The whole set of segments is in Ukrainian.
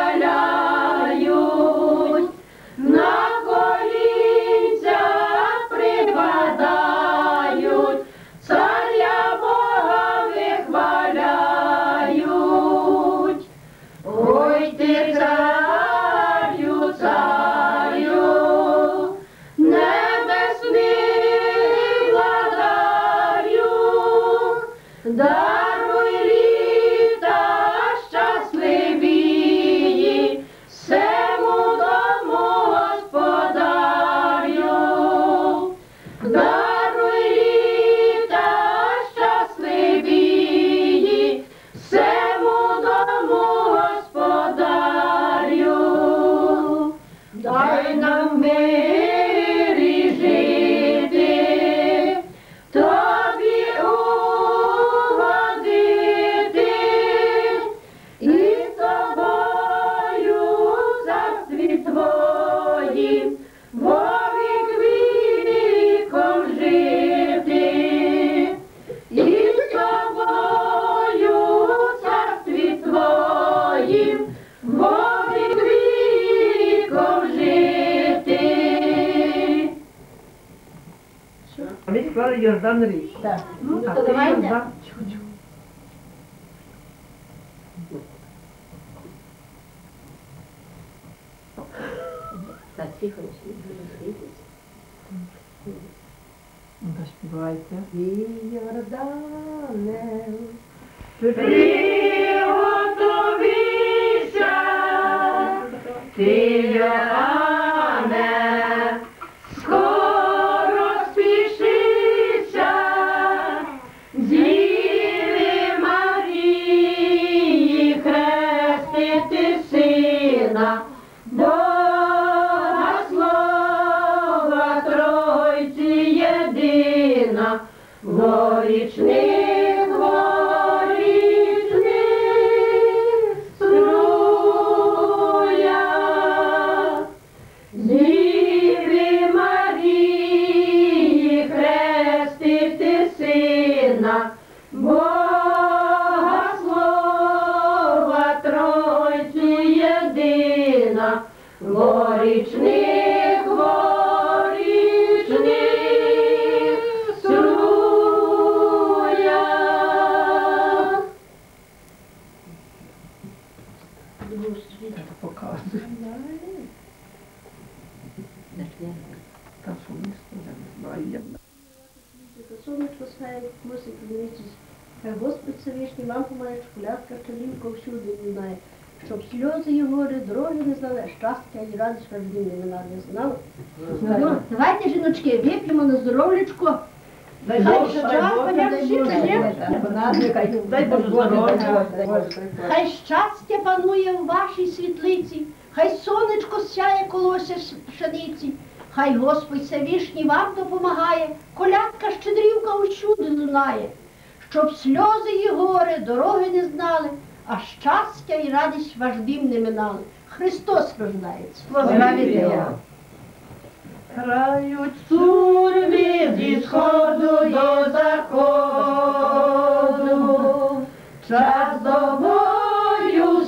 Lord. Ми склали Йордан річ. Так. Ну, А то ти давайте. Йордан. Так, тихо, не Ну, то співайте. І Йордане, мусить подивитись. Хай Господь Всевишній вам помагає, школярка, чолівка всюди не знає. Щоб сльози і гори, дороги не знали, а щастя і радість не минали, не знали. Ну, давайте, жіночки, вип'ємо на. Дай Боже. Дай Боже здоров'я. Хай щастя панує в вашій світлиці, хай сонечко сяє колося пшениці, хай Господь Всевишній вам допомагає, колядка щедрівка усюди лунає, щоб сльози і гори дороги не знали, а щастя і радість ваш дім не минали. Христос рождається. Славіте. Крають сурми зі сходу до заходу. Час до бою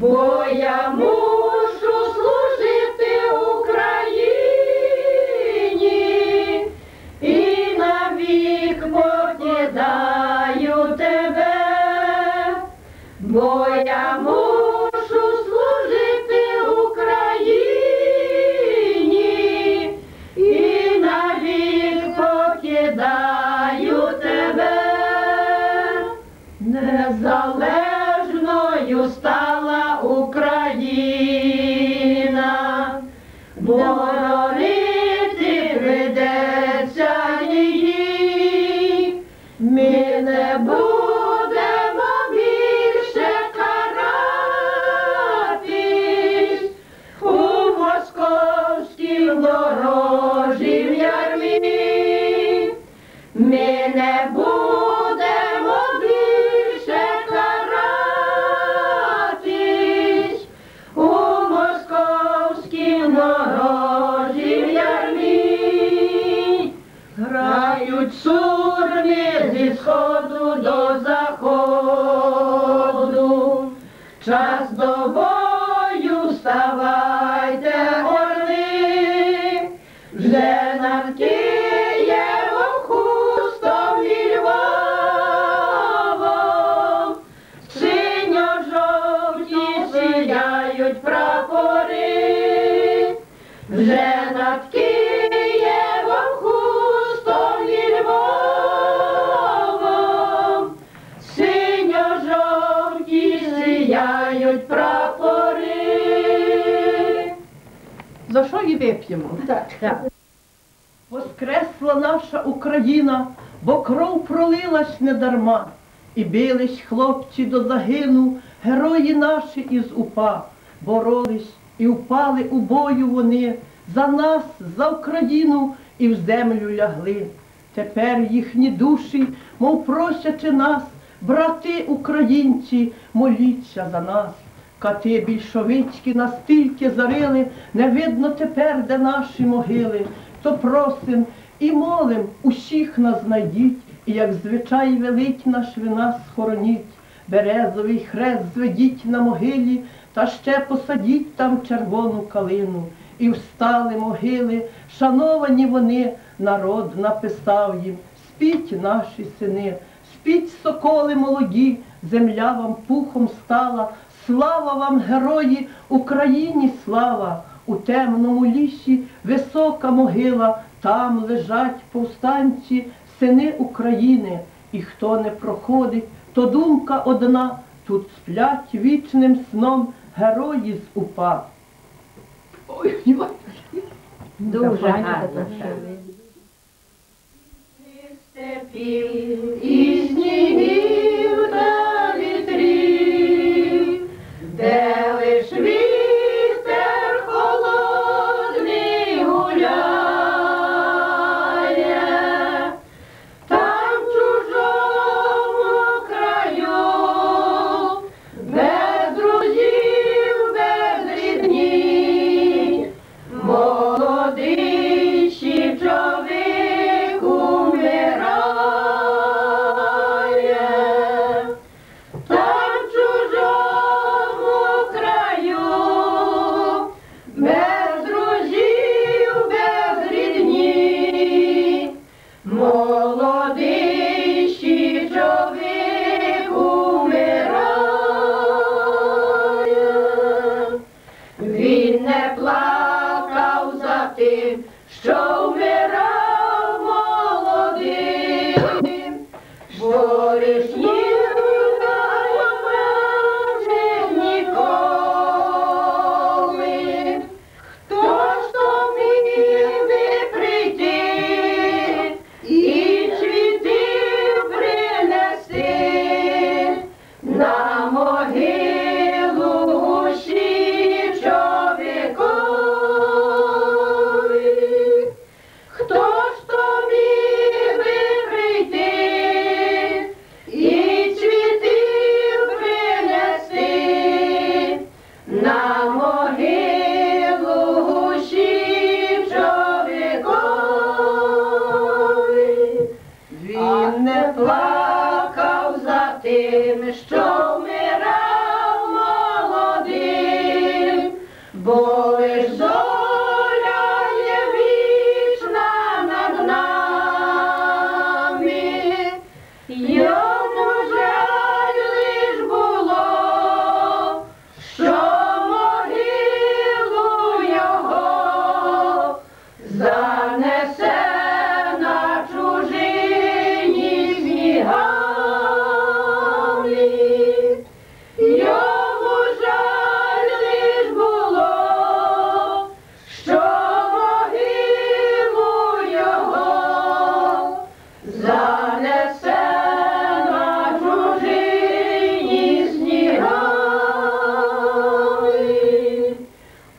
бо я мушу Allah. Сурми зі сходу до сіяють прапори. За що і вип'ємо? Так. Воскресла наша Україна, бо кров пролилась недарма. І бились хлопці до загину, герої наші із упа. Боролись і впали у бою вони за нас, за Україну і в землю лягли. Тепер їхні душі, мов просячи нас, брати українці, моліться за нас. Кати більшовицькі настільки зарили, не видно тепер, де наші могили. То просим і молим, усіх нас знайдіть, і як звичай велить наш ви нас схороніть. Березовий хрест зведіть на могилі, та ще посадіть там червону калину. І встали могили, шановані вони, народ написав їм, спіть наші сини, спіть соколи молоді, земля вам пухом стала, слава вам, герої, Україні слава! У темному лісі висока могила, там лежать повстанці, сини України. І хто не проходить, то думка одна, тут сплять вічним сном герої з упа. Ой, ой. Дуже гарно. І снігів та вітрів, де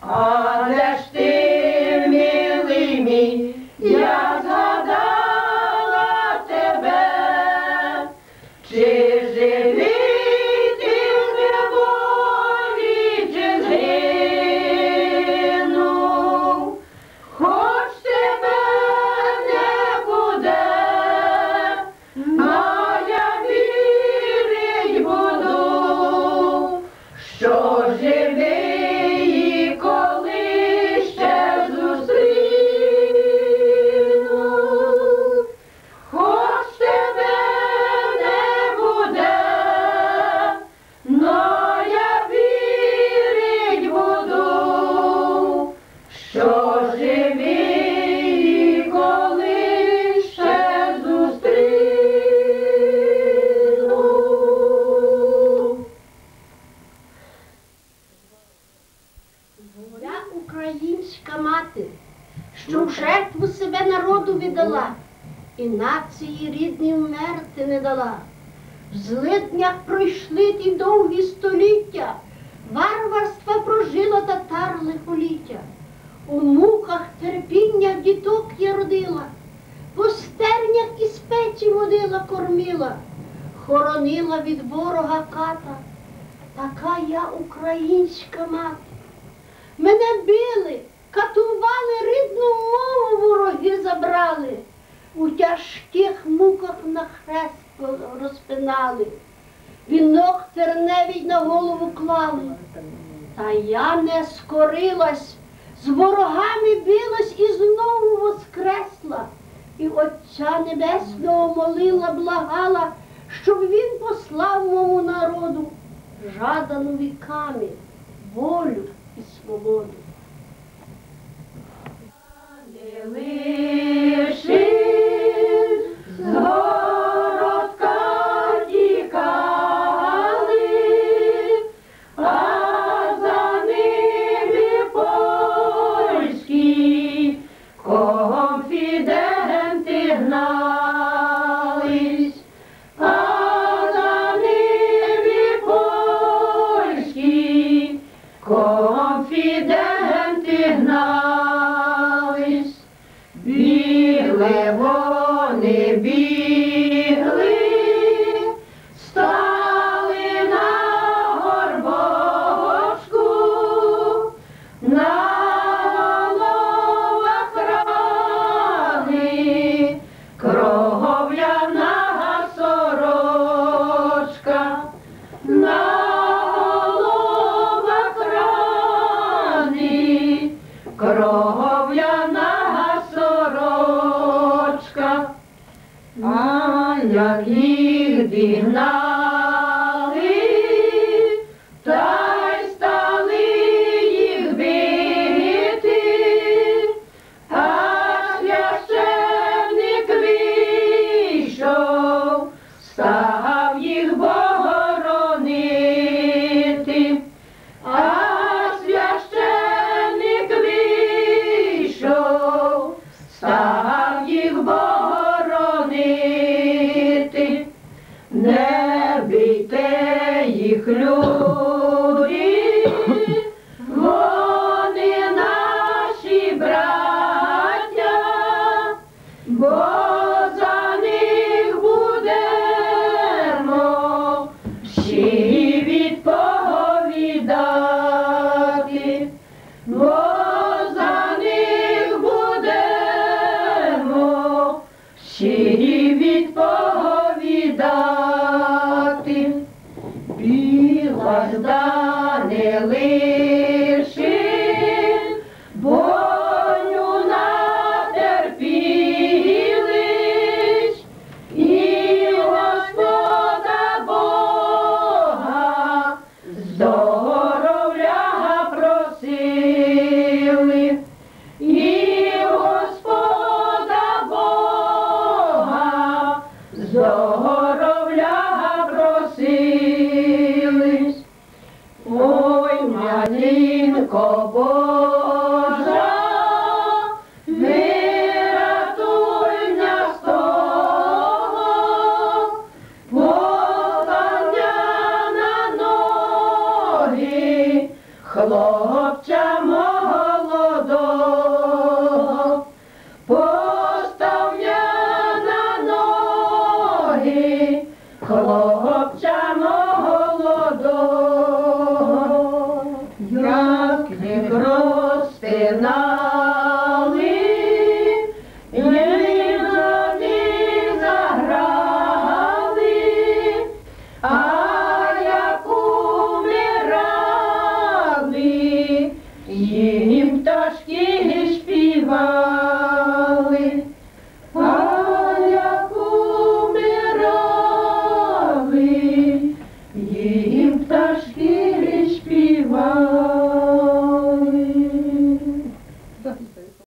А В пройшли ті довгі століття, варварства прожила татар лихоліття. У муках терпіння діток я родила, по стернях і спечі водила кормила, хоронила від ворога ката. Така я українська мати. Мене били, катували, рідну мову вороги забрали. У тяжких муках на хрест розпинали. Вінок терневій на голову клали. Та я не скорилась, з ворогами билась і знову воскресла. І Отця Небесного молила, благала, щоб він послав мому народу жадану віками волю і свободу. Лишин